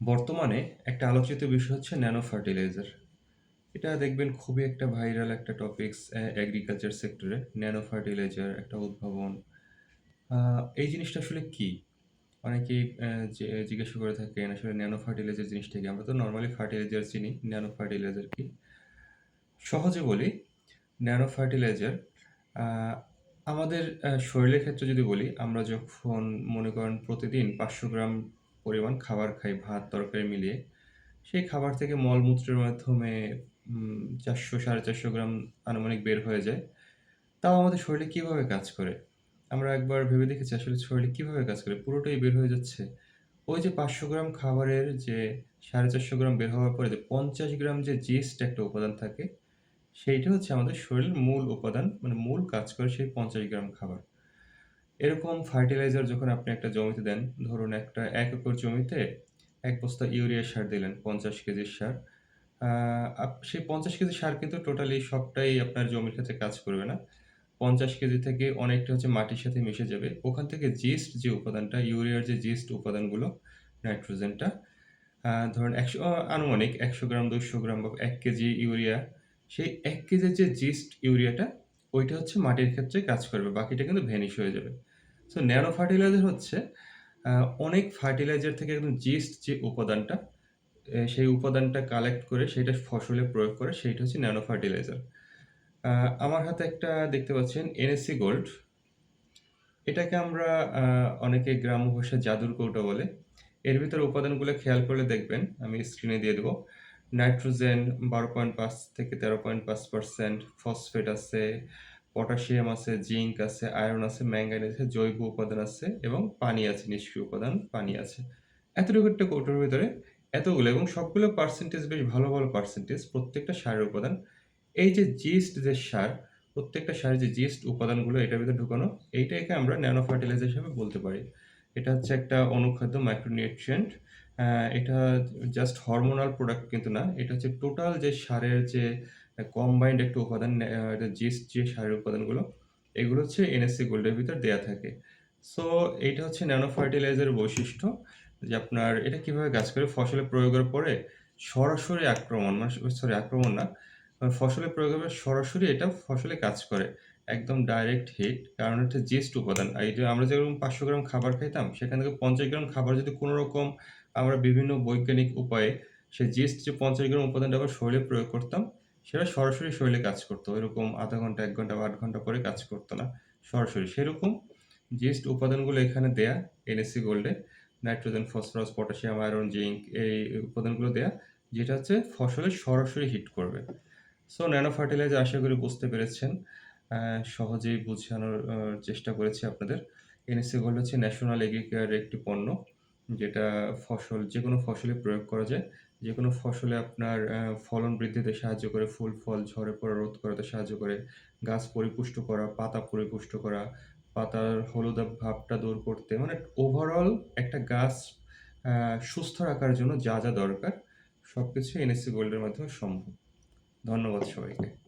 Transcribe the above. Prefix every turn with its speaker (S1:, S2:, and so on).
S1: বর্তমানে একটা আলোচিত বিষয় হচ্ছে ন্যানো ফার্টিলাইজার। এটা দেখবেন খুবই একটা ভাইরাল একটা টপিকস অ্যাগ্রিকালচার সেক্টরে। ন্যানো ফার্টিলাইজার একটা উদ্ভাবন। এই জিনিসটা আসলে কি? অনেকেই জিজ্ঞাসা করে থাকেন আসলে ন্যানো ফার্টিলাইজার জিনিসটা কি? আমরা তো নর্মালি ফার্টিলাইজার চিনি। ন্যানো ফার্টিলাইজার কি? সহজে বলি, ন্যানো ফার্টিলাইজার আমাদের শরীরের ক্ষেত্রে যদি বলি, আমরা যখন মনে করেন প্রতিদিন ৫০০ গ্রাম পরিমাণ খাবার খাই ভাত, তরকারি মিলিয়ে, সেই খাবার থেকে মলমূত্রের মাধ্যমে চারশো সাড়ে চারশো গ্রাম আনুমানিক বের হয়ে যায়। তাও আমাদের শরীরে কীভাবে কাজ করে? আমরা একবার ভেবে দেখেছি আসলে শরীরে কীভাবে কাজ করে? পুরোটাই বের হয়ে যাচ্ছে। ওই যে ৫০০ গ্রাম খাবারের যে ৪৫০ গ্রাম বের হওয়ার পরে যে ৫০ গ্রাম যে জিস্ট একটা উপাদান থাকে, সেইটা হচ্ছে আমাদের শরীরের মূল উপাদান, মানে মূল কাজ করে সেই ৫০ গ্রাম খাবার। এরকম ফার্টিলাইজার যখন আপনি একটা জমিতে দেন, ধরুন একটা এক একর জমিতে এক বস্তা ইউরিয়া সার দিলেন, ৫০ কেজির সার। আপ সেই ৫০ কেজি সার কিন্তু টোটালি সবটাই আপনার জমির ক্ষেত্রে কাজ করবে না। ৫০ কেজি থেকে অনেকটা হচ্ছে মাটির সাথে মিশে যাবে। ওখান থেকে জিস্ট যে উপাদানটা, ইউরিয়ার যে জিস্ট উপাদানগুলো, নাইট্রোজেনটা ধরুন একশো আনুমানিক ১০০ গ্রাম, দুশো গ্রাম বা এক কেজি ইউরিয়া, সেই এক কেজির যে জিস্ট ইউরিয়াটা, ওইটা হচ্ছে মাটির ক্ষেত্রে কাজ করবে। বাকিটা কিন্তু ভ্যানিশ হয়ে যাবে। সো ন্যানো ফার্টিলাইজার হচ্ছে অনেক ফার্টিলাইজার থেকে একদম জিস্ট যে উপাদানটা, সেই উপাদানটা কালেক্ট করে সেটা ফসলে প্রয়োগ করে, সেইটা হচ্ছে ন্যানো ফার্টিলাইজার। আমার হাতে একটা দেখতে পাচ্ছেন NSC গোল্ড। এটাকে আমরা অনেকে গ্রাম্য ভাষায় জাদুর কৌটো বলে। এর ভিতরে উপাদানগুলো খেয়াল করলে দেখবেন, আমি স্ক্রিনে দিয়ে দেবো নাইট্রোজেন ১২.৫ থেকে ১৩.৫% ফসফেট আছে, পটাশিয়াম আছে, জিঙ্ক আছে, আয়রন আছে, ম্যাঙ্গানিজ আছে, জৈব উপাদান আছে এবং পানি আছে, নিষ্ক্রিয় উপাদান পানি আছে। এতটুকু একটা কৌটোর ভিতরে এতগুলো এবং সবগুলো পার্সেন্টেজ বেশ ভালো, ভালো পার্সেন্টেজ প্রত্যেকটা সারের উপাদান। এই যে জিস্ট যে সার, প্রত্যেকটা সারের যে জিস্ট উপাদানগুলো এটার ভিতরে ঢুকানো, এইটাকে আমরা ন্যানো ফার্টিলাইজার হিসেবে বলতে পারি। এটা হচ্ছে একটা অনুখাদ্য মাইক্রোনিউট্রিয়েন্ট। আ এটা জাস্ট হরমোনাল প্রোডাক্ট কিন্তু না। এটা হচ্ছে টোটাল যে সারের যে কম্বাইন্ড একটা উপাদান জিস্ট যে সারের উপাদানগুলো, এগুলো হচ্ছে এনএসসি গোল্ডের ভিতর দেয়া থাকে। সো এটা হচ্ছে ন্যানো ফার্টিলাইজারের বৈশিষ্ট্য যে আপনার এটা কীভাবে কাজ করে? ফসলে প্রয়োগের পরে সরাসরি আক্রমণ মানে সরি আক্রমণ না, ফসলে প্রয়োগের পরে সরাসরি এটা ফসলে কাজ করে। একদম ডাইরেক্ট হিট। কারণ হচ্ছে জিস্ট উপাদান। এই যে আমরা যেরকম ৫০০ গ্রাম খাবার খাইতাম, সেখান থেকে ৫০ গ্রাম খাবার যদি কোনো রকম আমরা বিভিন্ন বৈজ্ঞানিক উপায়ে সে জিস্ট যে ৫০ গ্রাম উপাদানটা আবার শরীরে প্রয়োগ করতাম, সেটা সরাসরি শরীরে কাজ করত। এরকম আধা ঘণ্টা, এক ঘণ্টা বা আট ঘণ্টা পরে কাজ করতো না। সরাসরি। সেরকম জিস্ট উপাদানগুলো এখানে দেয়া NSC গোল্ডে। Nitrogen, phosphorus, potassium, iron, zinc এই উপাদানগুলো দেয়া, যেটা হচ্ছে ফসলে সরাসরি হিট করবে। সো ন্যানো ফার্টিলাইজার আশা করি বুঝতে পেরেছেন। সহজেই বুঝানোর চেষ্টা করেছি আপনাদের। NSC গোল্ড হচ্ছে ন্যাশনাল এগ্রিকেয়ার একটি পণ্য, যেটা ফসল যেকোনো ফসলে প্রয়োগ করা যায়। যেকোনো ফসলে আপনার ফলন বৃদ্ধিতে সাহায্য করে, ফুল, ফল ঝরে পড়া রোধ করাতে সাহায্য করে, গাছ পরিপুষ্ট করা, পাতা পরিপুষ্ট করা, পাতার হলুদাভ ভাবটা দূর করতে, মানে ওভারঅল একটা গাছ সুস্থ রাখার জন্য যা, যা দরকার, সবকিছুই এনএসসি গোল্ডের মাধ্যমে সম্ভব। ধন্যবাদ সবাইকে।